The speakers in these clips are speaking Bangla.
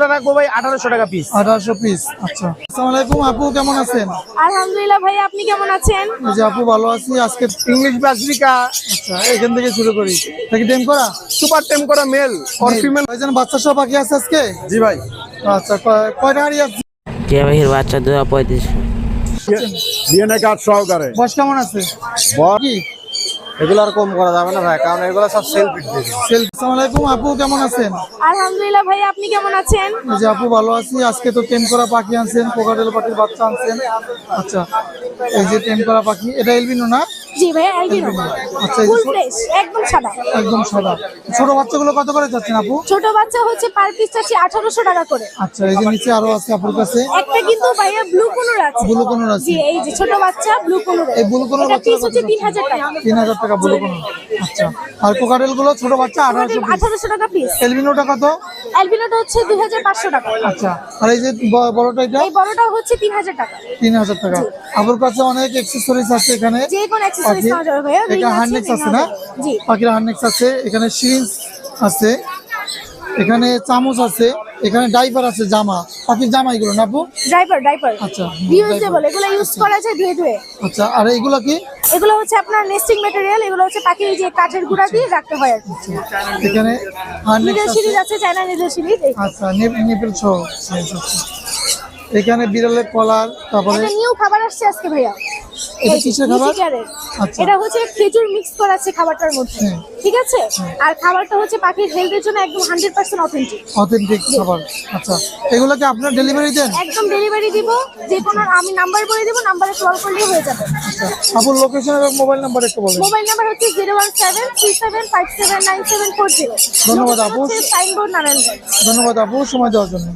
এগুলো রাখব ভাই আঠারোশো টাকা পিস আঠারোশো পিস আচ্ছা। আসসালামু আপু কেমন আছেন? আলহামদুলিল্লাহ ভাই আপনি কেমন আছেন? যে আপু ভালো আছি। আজকে ইংলিশ আচ্ছা এখান থেকে শুরু করি। নাকি টেম করা? সুপার টেম করা মেল অর ফিমেল ভাইজান বাচ্চা সব বাকি আছে আজকে? জি ভাই। আচ্ছা কয়- কয়টা গাড়ি আছে? টিয়া পাখির বাচ্চা দু হাজার পঁয়ত্রিশ ডিএনএ কার্ড সহকারে। বয়স কেমন আছে? কি? এগুলো আর কম করা যাবে না ভাই কারণ এগুলো সব সেলফ সেলফ আসসালামু আলাইকুম আপু কেমন আছেন? আলহামদুলিল্লাহ ভাই আপনি কেমন আছেন? জি যে আপু ভালো আছি আজকে তো টেম করা পাখি আনছেন কোকাটেল পাখির বাচ্চা আনছেন। আচ্ছা এই যে টেম করা পাখি এটা এলবিনো না? জি ভাই অ্যালবিনো আচ্ছা, ফুল ফ্রেশ একদম সাদা। একদম সাদা। ছোট বাচ্চাগুলো কত করে যাচ্ছেন আপু? ছোট বাচ্চা হচ্ছে পার পিস চাচ্ছি আঠারোশো টাকা করে। আচ্ছা এই যে নিচে আরও আছে আপুর কাছে। একটা কিন্তু ভাইয়া ব্লু কোনোর আছে। ব্লু কোনোর আছে। জি এই যে ছোট বাচ্চা ব্লু কোনোর এই blue কোনোর বাচ্চা পিস হচ্ছে করে? তিন হাজার টাকা। তিন হাজার টাকা ব্লু কোনো আচ্ছা আর কোকাটেলগুলো ছোট বাচ্চা আঠারোশো পিস আঠারোশো টাকা পিস এলবিনোটা কত? অ্যালবিনোটা হচ্ছে দুই হাজার পাঁচশো টাকা। আচ্ছা আর এই যে বড়টা এটা? এই বড়টা হচ্ছে তিন হাজার টাকা। তিন হাজার টাকা। আপুর কাছে অনেক এক্সেসরিজ আছে এখানে। যে কোনো অ্যাক্সেসরিজ পাওয়া যাবে ভাইয়া এটা হার্নেক্স আছে না? জি। পাখির হার্নেক্স আছে এখানে সিরিঞ্জ আছে এখানে চামচ আছে এখানে ডাইপার আছে জামা। পাখির জামা এগুলো না আপু? ড্রাইভার ড্রাইভার আচ্ছা রিউজেবল এগুলো ইউজ করা যায় ধুয়ে ধুয়ে। আচ্ছা আর এইগুলো কি? এগুলো হচ্ছে আপনার নেস্টিং ম্যাটেরিয়াল এগুলো হচ্ছে পাখি যে কাঠের গুঁড়া দিয়ে রাখতে হয় আর এখানে হার্নেক্স নিডল সিরিজ আছে। চায়না নিডল সিরিজ আচ্ছা নিপেল সহ। এখানে বিড়ালের কলার তারপরে নিউ খাবার আসছে আজকে ভাইয়া। এটা কিসের খাবার? আচ্ছা। এটা হচ্ছে খেজুর মিক্স করা আছে খাবারটার মধ্যে। ঠিক আছে? আর খাবারটা হচ্ছে পাখির হেলথের জন্য একদম হান্ড্রেড পার্সেন্ট অথেন্টিক অথেন্টিক খাবার। আচ্ছা। এগুলো কি আপনার ডেলিভারি দেন? একদম ডেলিভারি দিব। যে কোনো আমি নাম্বার বলে দিব নাম্বারে কল করলে হয়ে যাবে। আচ্ছা। আপুর লোকেশন এবং মোবাইল নাম্বার একটু বলেন। মোবাইল নাম্বার হচ্ছে ধন্যবাদ আপু। সাইনবোর্ড নারায়ণগঞ্জ। ধন্যবাদ আপু। সময় দেওয়ার জন্য।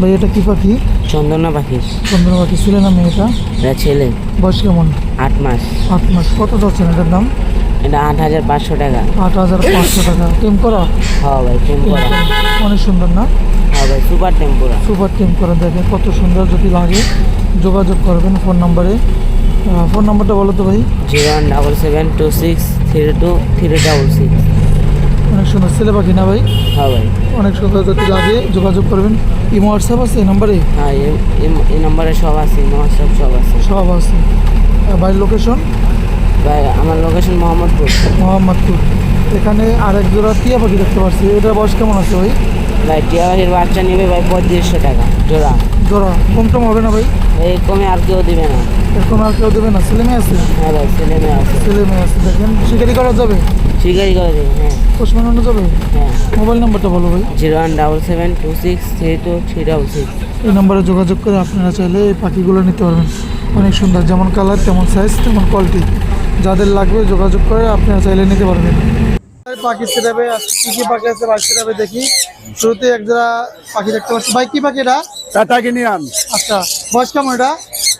ভাই এটা কি পাখি? চন্দনা পাখি। চন্দ্র পাখি। ছিল না মেয়েটা এটা? ছেলে। বয়স কেমন? আট মাস। আট মাস। কত যাচ্ছেন এটার দাম? এটা আট হাজার পাঁচশো টাকা। আট হাজার পাঁচশো টাকা। টেম করা? হ্যাঁ ভাই টেম্পোরা অনেক সুন্দর না? হ্যাঁ ভাই সুপার টেম্পোরা সুপার টেম করা দেখেন কত সুন্দর যদি লাগে যোগাযোগ করবেন ফোন নাম্বারে। ফোন নাম্বারটা বলো তো ভাই। Zero one double seven two six three two three double six. অনেক সুন্দর ছেলে পাখি না ভাই? হ্যাঁ ভাই। অনেক সুন্দর যদি লাগে যোগাযোগ করবেন। ইমো হোয়াটসঅ্যাপ আছে এই নাম্বারে? হ্যাঁ এই- এই- এই নম্বরে সব আছে হোয়াটসঅ্যাপ সব আছে। সব আছে। বাড়ির লোকেশন ভাই আমার লোকেশন মোহাম্মদপুর। মোহাম্মদপুর। এখানে আরেক জোড়া টিয়া পাখি দেখতে পাচ্ছি। এটার বয়স কেমন আছে ভাই? ভাই টিয়া পাখির বাচ্চা নেবে ভাই পঁয়ত্রিশশো টাকা জোড়া। জোড়া। কম টম হবে না ভাই? এই কমে আর কেউ দিবে না। এরকম আর কেউ দেবে না। ছেলে মেয়ে আছে? হ্যাঁ ভাই ছেলে মেয়ে আছে। ছেলে মেয়ে আছে। দেখেন শিকারি করা যাবে? শিকারি করে দেবে হ্যাঁ। পোষ যাবে? হ্যাঁ। মোবাইল নাম্বারটা বলো ভাই। Zero one double seven two six three two three double six. এই নাম্বারে যোগাযোগ করে আপনারা চাইলে এই পাখিগুলো নিতে পারবেন। অনেক সুন্দর যেমন কালার তেমন সাইজ তেমন কোয়ালিটি যাদের লাগবে যোগাযোগ করে আপনারা চাইলে নিতে পারবেন। পাখি সেটাবে কি কি পাখি আছে পাখি সেটাবে দেখি। শুরুতে এক জোড়া পাখি দেখতে পাচ্ছি। ভাই কি পাখি এটা? প্যাটাগিনিয়ান আচ্ছা বয়স কেমন এটা?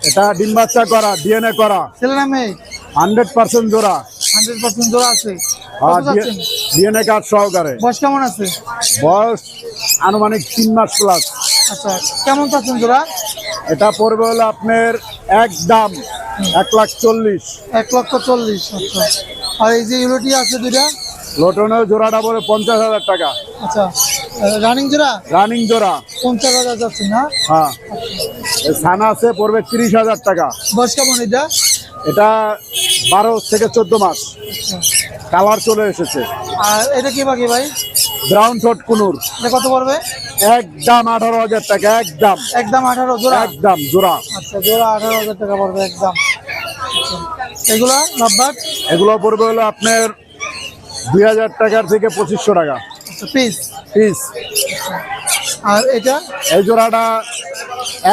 এটা ডিম বাচ্চা করা ডিএনএ করা। ছেলে না মেয়ে? হান্ড্রেড পার্সেন্ট জোড়া। হান্ড্রেড পার্সেন্ট জোড়া আছে। যাচ্ছেন? ডিএনএ কার্ড সহকারে। বয়স কেমন আছে? বয়স আনুমানিক তিন মাস প্লাস আচ্ছা কেমন চাচ্ছেন জোড়া? এটা পড়বে হলো আপনার এক দাম এক লাখ চল্লিশ। এক লক্ষ চল্লিশ আচ্ছা। আর এই যে ইউরোটি আছে দুইটা? লোটনের জোড়াটা পড়ে পঞ্চাশ হাজার টাকা। আচ্ছা রানিং জোড়া? রানিং জোড়া। পঞ্চাশ হাজার যাচ্ছে না? হ্যাঁ। ছানা আছে পড়বে তিরিশ হাজার টাকা। বয়স কেমন এটা? এটা বারো থেকে চোদ্দ মাস। কালার চলে এসেছে। আর এটা কি বাকি ভাই? ব্রাউন ঠোঁট কুনুর। এটা কত পড়বে? একদম আঠারো হাজার টাকা একদম। একদম আঠারো জোড়া? একদম জোড়া। আচ্ছা জোড়া আঠারো হাজার টাকা পড়বে একদম। আচ্ছা। এগুলা এগুলো পড়বে হলো আপনার দুই হাজার টাকার থেকে পঁচিশশো টাকা। আচ্ছা পিস পিস আর এটা? এই জোড়াটা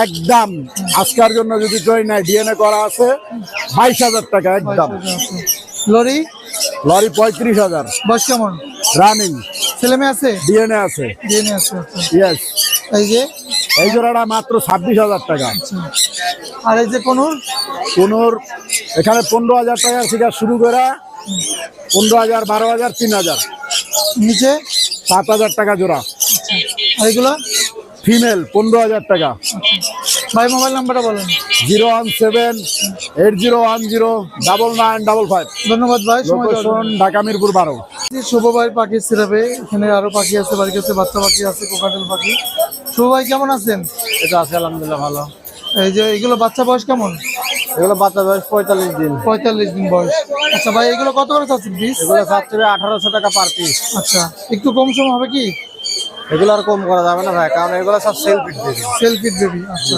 একদম। আজকের জন্য যদি জয় নাই ডিএনএ করা আছে বাইশ হাজার টাকা একদম। লরি? লরি পঁয়ত্রিশ হাজার। বয়স কেমন? রানিং ছেলে মেয়ে আছে? ডিএনএ আছে। নিয়ে আছে আচ্ছা। ইয়েস এই যে? এই জোড়াটা মাত্র ছাব্বিশ হাজার টাকা। আচ্ছা। আর এই যে কোনুর? কোনোর এখানে পনেরো হাজার টাকা থেকে শুরু করে পনেরো হাজার বারো হাজার তিন হাজার। নিচে? সাত হাজার টাকা জোড়া। আর এগুলো? ফিমেল পনেরো হাজার টাকা। ভাই মোবাইল নাম্বারটা বলেন। Zero one seven eight zero one zero double nine double five. ধন্যবাদ ভাই সময়। লোকেশন ঢাকা মিরপুর বারো। শুভ ভাই পাখির সিরাপে এখানে আরও পাখি আছে বাড়ির কাছে বাচ্চা পাখি আছে কোকাটেল পাখি। শুভ ভাই কেমন আছেন? এটা আছে আলহামদুলিল্লাহ ভালো। এই যে এগুলো বাচ্চা বয়স কেমন? এগুলো বাচ্চা বয়স পঁয়তাল্লিশ দিন। পঁয়তাল্লিশ দিন বয়স। আচ্ছা ভাই এগুলো কত করে চাচ্ছেন পিস এগুলো চাচ্ছে আঠারোশো টাকা পার পিস আচ্ছা একটু কম সম হবে কি? এগুলো আর কম করা যাবে না ভাই কারণ এগুলো সব সেল ফিট দেবে সেলফিট বেবি আচ্ছা।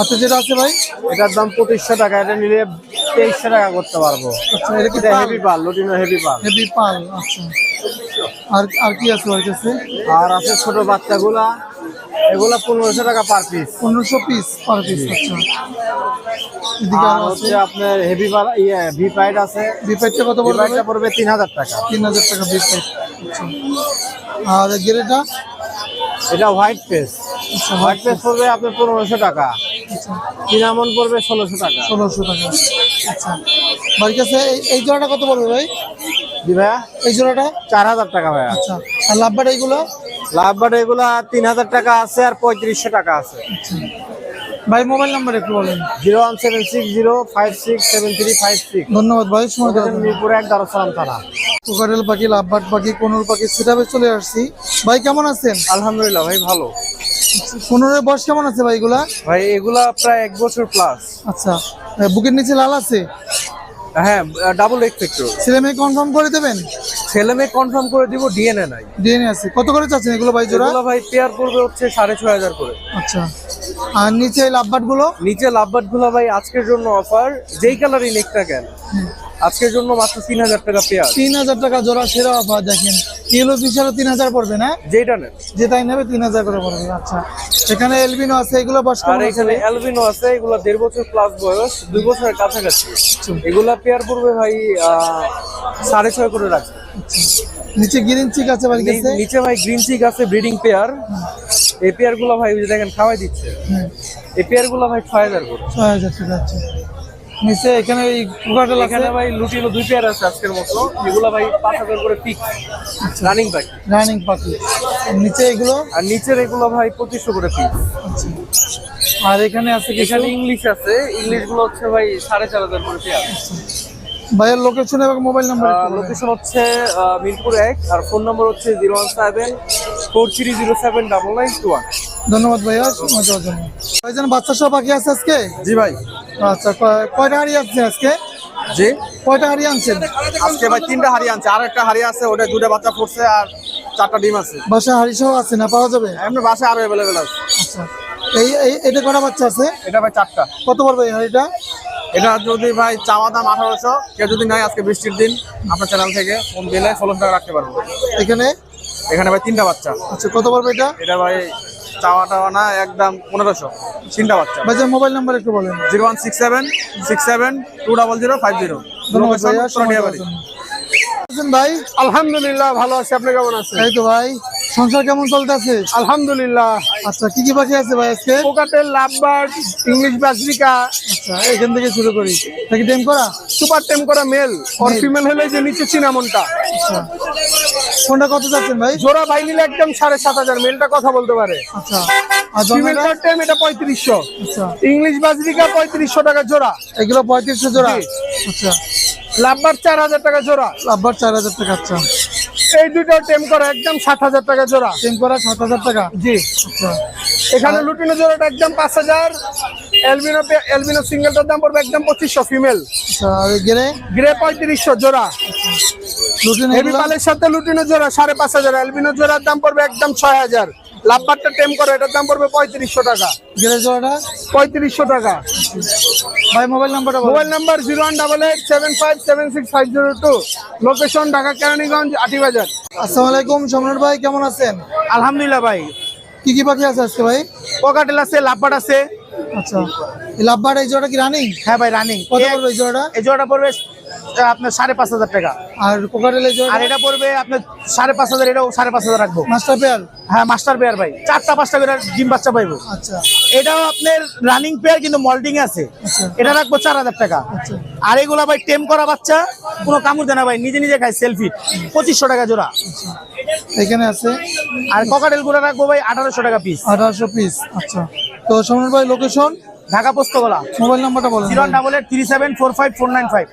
আচ্ছা যেটা আছে ভাই? এটার দাম পঁচিশশো টাকা এটা নিলে তেইশশো টাকা করতে পারব। আচ্ছা এটা কি হেভি পাল? লুটিনো হেভি পাল। হেভি পাল আচ্ছা। আর আর কি আছে বাড়ির কাছে? আর আছে ছোট বাচ্চাগুলা এগুলা পনেরোশো টাকা পার পিস পনেরোশো পিস পার পিস আচ্ছা। আর হচ্ছে আপনার হেভি পাল ইয়ে ভি পাইড আছে। বিপাইটটা কত ভি পড়বে পড়বে তিন হাজার টাকা। তিন হাজার টাকা বিপাইট আচ্ছা। আর গেরেটা এটা হোয়াইট পেস আচ্ছা হোয়াইট পেস পড়বে আপনার পনেরোশো টাকা। আচ্ছা। চিনামন পড়বে ষোলোশো টাকা। ষোলোশো টাকা। আচ্ছা। বাড়ির কাছে এই- জোড়াটা কত পড়বে ভাই? জি ভাইয়া। এই জোড়াটা? চার হাজার টাকা ভাইয়া। আচ্ছা। আর লাভবাট এইগুলো লাভ বাট এগুলা তিন হাজার টাকা আছে আর পঁয়ত্রিশশো টাকা আছে। ভাই মোবাইল নাম্বার একটু বলেন। Zero one seven six zero five six seven three five six. ধন্যবাদ ভাই সময় মিরপুরে এক দারুসালাম থানা। কোকারেল পাখি লাভবাট পাখি কোনুর পাখি সেটাবে চলে আসছি। ভাই কেমন আছেন? আলহামদুলিল্লাহ ভাই ভালো। কোনুরের বয়স কেমন আছে ভাই এগুলা? ভাই এগুলা প্রায় এক বছর প্লাস আচ্ছা বুকের নিচে লাল আছে? হ্যাঁ ডাবল এক্সপেক্টর ছেলে মেয়ে কনফার্ম করে দেবেন? ছেলে মেয়ে কনফার্ম করে দিব ডিএনএ নাই। ডিএনএ আছে। কত করে চাচ্ছেন এগুলো ভাই জোড়া? এগুলো ভাই পেয়ার করবে হচ্ছে সাড়ে ছয় হাজার করে। আচ্ছা আর নিচে লাভবাটগুলো নিচে লাভবাটগুলো ভাই আজকের জন্য অফার যেই কালারই নেক না কেন। আজকের জন্য মাত্র তিন হাজার টাকা পেয়ার তিন হাজার টাকা জোড়া সেরা অফার দেখেন। কিলো পিছারও তিন হাজার পড়বে না? যেটা নেন যেটাই নেবে তিন হাজার করে পড়বে আচ্ছা। এখানে এলবিনো আছে এগুলো বয়স আর কেমন আছে? এখানে অ্যালবিনো আছে এগুলা দেড় বছর প্লাস বয়স দুই বছরের কাছাকাছি। এগুলা পেয়ার পড়বে ভাই সাড়ে ছয় করে রাখবে। নিচে গ্রিন চিক আছে নি- নিচে ভাই গ্রিন চিক আছে ব্রিডিং পেয়ার। এই পেয়ারগুলা ভাই দেখেন খাওয়াই দিচ্ছে। হুম, এই পেয়ারগুলা ভাই ছয় হাজার করে। ছয় হাজার টাকা আছে নিচে এখানে এই আছে এখানে ভাই লুটিনো দুই পেয়ার আছে আজকের মতো। এগুলা ভাই পাঁচ হাজার করে পিক রানিং পাখি রানিং পাখি নিচে এগুলো? আর নিচের এগুলো ভাই পঁচিশশো করে পিস আচ্ছা। আর এখানে আছে এখানে ইংলিশ আছে। ইংলিশগুলো হচ্ছে ভাই সাড়ে চার হাজার করে পেয়ার ভাইয়ের লোকেশন এবং মোবাইল নাম্বার লোকেশন হচ্ছে মিরপুর এক আর ফোন নম্বর হচ্ছে zero one seven four three zero seven double nine two one ধন্যবাদ ভাইয়া সময় দেওয়ার জন্য। বাচ্চা সব পাখি আছে আজকে? জি ভাই। আচ্ছা কয়টা হাড়ি আছে আজকে? জি। কয়টা হাড়ি আনছেন? আজকে ভাই তিনটা হাড়ি আনছে আর একটা হাড়ি আছে ওটা দুটা বাচ্চা ফুটছে আর চারটা ডিম আছে। বাসায় হাড়ি সহ আছে না পাওয়া যাবে? এমনি বাসায় আরও অ্যাভেলেবেল আছে। আচ্ছা এই এই- এটা কটা বাচ্চা আছে? এটা ভাই চারটা। কত পড়বে এই হাড়িটা? এটা যদি ভাই চাওয়া দাম আঠারোশো কেউ যদি নাই আজকে বৃষ্টির দিন আপনার চ্যানেল থেকে ফোন দিলে ষোলোশো টাকা রাখতে পারব। এখানে? এখানে ভাই তিনটা বাচ্চা। আচ্ছা কত পড়বে এটা? এটা ভাই চাওয়া টাওয়া না একদম পনেরোশো। তিনটা বাচ্চা। ভাইজান মোবাইল নাম্বার একটু বলেন। Zero one six seven six seven two double zero five zero. ভাই। আলহামদুলিল্লাহ ভালো আছি। আপনি কেমন আছেন? এই তো ভাই সংসার কেমন চলতেছে? আলহামদুলিল্লাহ। আচ্ছা কি কি পাখি আছে ভাই আজকে? Cockatiel lovebird English budgerigar. আচ্ছা এখান থেকে শুরু করি। নাকি টেম করা? সুপার টেম করা মেল আর ফিমেল হলে যে নিচে চিনামনটা। আচ্ছা। কোনটা কত যাচ্ছেন ভাই? জোড়া ভাই নিলে একদম সাড়ে সাত হাজার মেলটা কথা বলতে পারে। আচ্ছা। আর এটা পঁয়ত্রিশশো। আচ্ছা। ইংলিশ বাজরিকা পঁয়ত্রিশশো টাকা জোড়া। এগুলো পঁয়ত্রিশশো জোড়া? জি। আচ্ছা। চার হাজার টাকা জোড়া। আবার চার হাজার টাকা আচ্ছা। এই দুটো টেম করা একদম সাত হাজার টাকা জোড়া। টেম করা সাত হাজার টাকা? জি। আচ্ছা। এখানে লুটিনো জোড়াটা একদম পাঁচ হাজার। এলবিনো এলবিনো সিঙ্গেলটার দাম পড়বে একদম পঁচিশশো ফিমেল আচ্ছা আর গেলে গ্রে পঁয়ত্রিশশো জোড়া। লুটিন হেভি পালের সাথে লুটিনো জোড়া সাড়ে পাঁচ হাজার। এলবিনো জোড়ার দাম পড়বে একদম ছয় হাজার। লাভবারটা টেম করে এটার দাম পড়বে পঁয়ত্রিশশো টাকা। গেলে জোড়াটা? পঁয়ত্রিশশো টাকা। ভাই মোবাইল নাম্বারটা mobile number zero one double eight seven five seven six five zero two location Dhaka Keraniganj Atibazar. আসসালামু আলাইকুম সম্রাট ভাই কেমন আছেন? আলহামদুলিল্লাহ ভাই। কি কি পাখি আছে আজকে ভাই? পকাটেল আছে লাভবাট আছে। আচ্ছা। এই লাভবার এই জোড়াটা কি রানিং হ্যাঁ ভাই রানিং কত পড়বে এই জোড়াটা? এই জোড়াটা পড়বে আপনার সাড়ে পাঁচ হাজার টাকা। আর কোকাটেল এই আর এটা পড়বে আপনার সাড়ে পাঁচ হাজার এটাও সাড়ে পাঁচ হাজার রাখব। মাস্টার পেয়ার হ্যাঁ মাস্টার পেয়ার ভাই। চারটা পাঁচটা করে ডিম বাচ্চা পাইবো। আচ্ছা। এটাও আপনার রানিং পেয়ার কিন্তু মল্টিং আছে। আচ্ছা। এটা রাখব চার হাজার টাকা। আচ্ছা। আর এগুলা ভাই টেম করা বাচ্চা কোনো কামড় দেয় না ভাই নিজে নিজে খায় সেলফি পঁচিশশো টাকা জোড়া। এখানে আছে? আর ককাটেলগুলো রাখব ভাই আঠারোশো টাকা পিস আঠারোশো পিস আচ্ছা। তো সম্রাট ভাই লোকেশন ঢাকা পোস্তগোলা। মোবাইল নাম্বারটা বলেন zero double eight three seven four five four nine five.